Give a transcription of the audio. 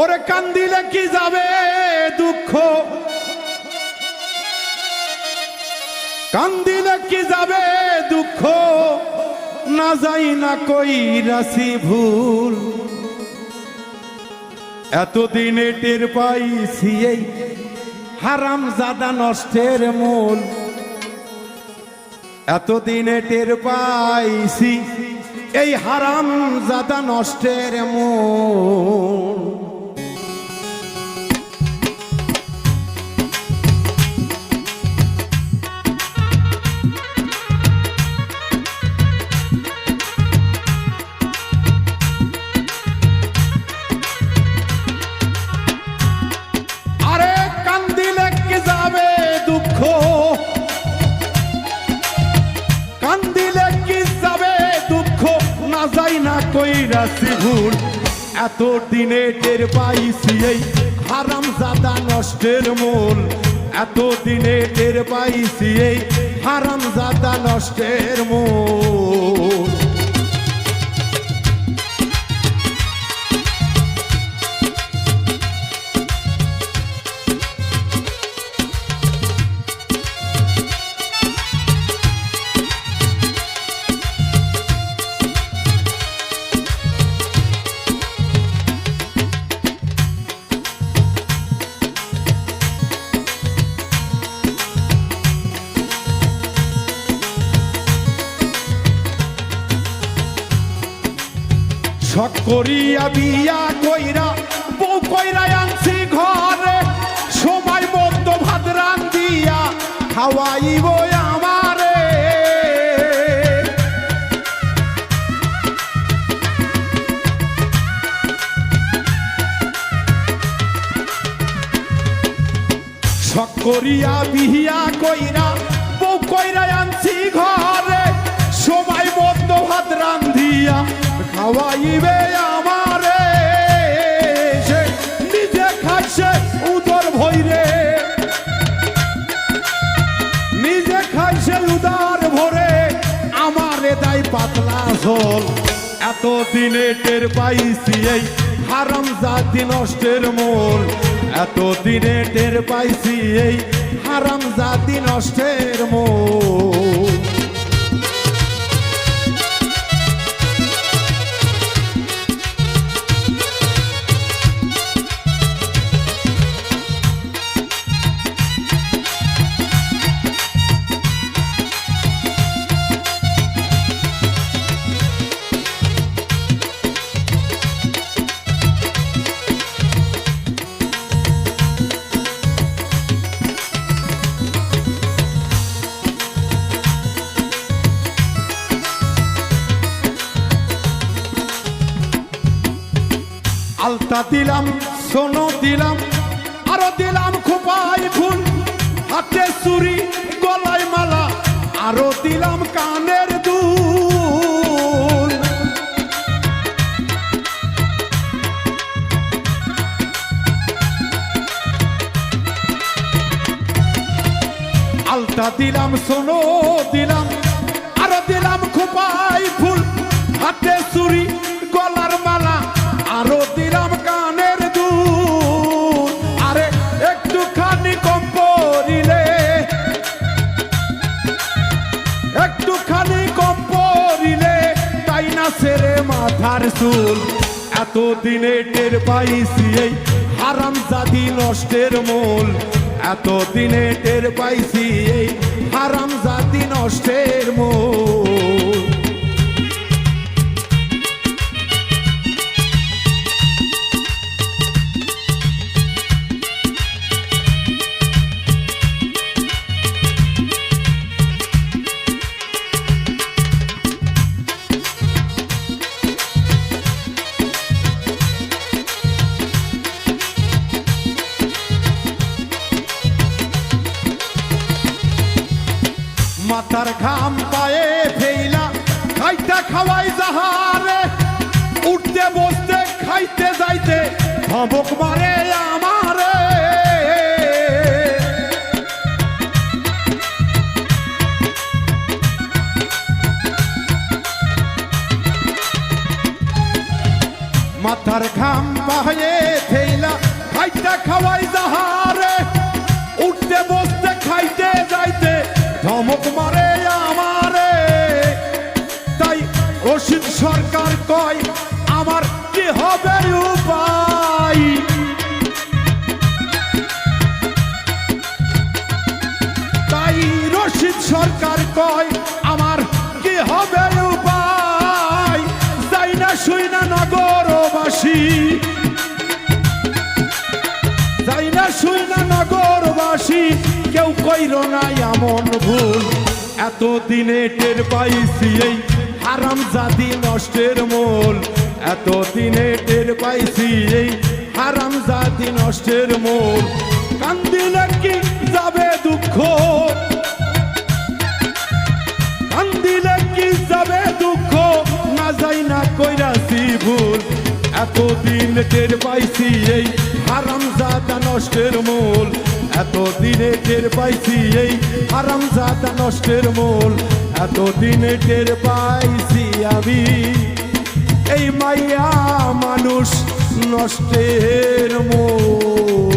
ওরে কান্দিলে কি যাবে দুঃখ? কান্দিলে কি যাবে দুঃখ? না যাই না কই রাশি ভুল। এতদিনে টের পাইছি এই হারাম জাদা নষ্টের মূল। এতদিনে টের পাইছি এই হারাম জাদা নষ্টের মূল। কইরাছি ভুল। এত দিনে টের পাইছি এই হারাম জাদা নষ্টের মূল। এত দিনে টের পাইছি এই হারাম জাদা নষ্টের মূল। শখ করিয়া বিয়া কইরা, বউ কইরা আনছি ঘরে। সময় মতো ভাত রান দিয়া খাওয়াইব আমারে। শখ করিয়া বিহিয়া কইরা, বউ কইরা আনছি ঘরে। খাওয়াইবে আমারে। সে নিজে খাইছে উদর ভৈরে। নিজে খাইছে উদার ভরে। আমারে দাই পাতলা ঝোল। এত দিনে টের পাইছি এই হারাম জাতি নষ্টের মূল। এত দিনে টের পাইছি এই হারাম জাতি নষ্টের মূল। আলতা দিলাম, সোনো দিলাম, আরও দিলাম খোপাই ফুল, হাতে চুরি গলায় মালা, আরও দিলাম কানের দুল। আলতা দিলাম, সোনো দিলাম, আরও দিলাম খোপাই ফুল, হাতে চুরি এত দিনে টের পাইছি এই হারাম জাদি নষ্টের মূল। এত দিনে টের পাইছি এই হারাম জাতি নষ্টের মূল। মাথার ঘাম পায়ে ফেইলা, খাইতে খাওয়াই যাহারে। উঠতে, বসতে, খাইতে, যাইতে, ধমক মারে আমারে। মাথার ঘাম হয়ে থেইলা খাইতে খাওয়াই যাহারে। ধমক মারে আমারে। তাই রশিদ সরকার কয়, আমার কি হবে তাই রশিদ সরকার কয়, আমার কি হবে উপায়? যাই না শুই না নগরবাসী কেউ কইর না এমন ভুল। এত দিনে টের পাইছি এই হারাম জাতি নষ্টের মূল। এত দিনে টের পাইছি এই হারাম জাতি নষ্টের মূল। কান্দিলে কি যাবে দুঃখ? কান্দিলে কি যাবে দুঃখ? না যাই না কইরাছি ভুল। এতদিন টের পাইছি এই হারাম জাতা নষ্টের মূল। এতদিনে টের পাইছি এই জাতা নষ্টের মূল। এতদিনে টের পাইছি আমি। এই মাইয়া মানুষ নষ্টের মূল।